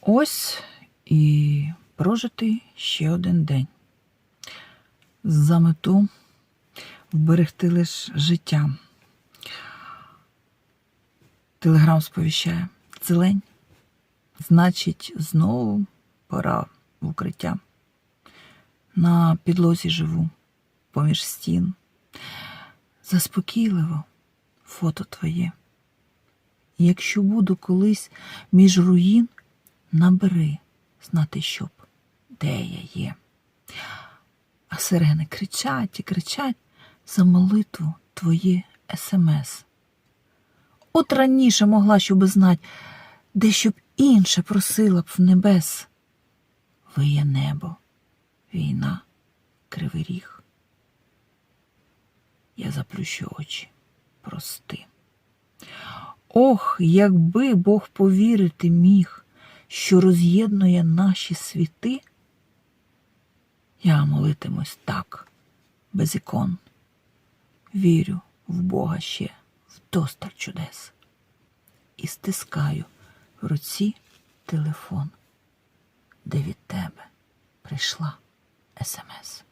Ось і прожитий ще один день. За мету вберегти лише життя. Телеграм сповіщає. Зелень. Значить, знову пора в укриття. На підлозі живу, поміж стін. Заспокійливо фото твоє. Якщо буду колись між руїн, набери знати, щоб, де я є. А сирени кричать і кричать за молитву твоє смс. От раніше могла, щоби знать, де щоб інше просила б в небес. Виє небо, війна, кривий ріг. Я заплющу очі, прости. Ох, якби Бог повірити міг, що роз'єднує наші світи, я молитимусь так, без ікон. Вірю в Бога ще вдосталь чудес. І стискаю в руці телефон, де від тебе прийшла смс.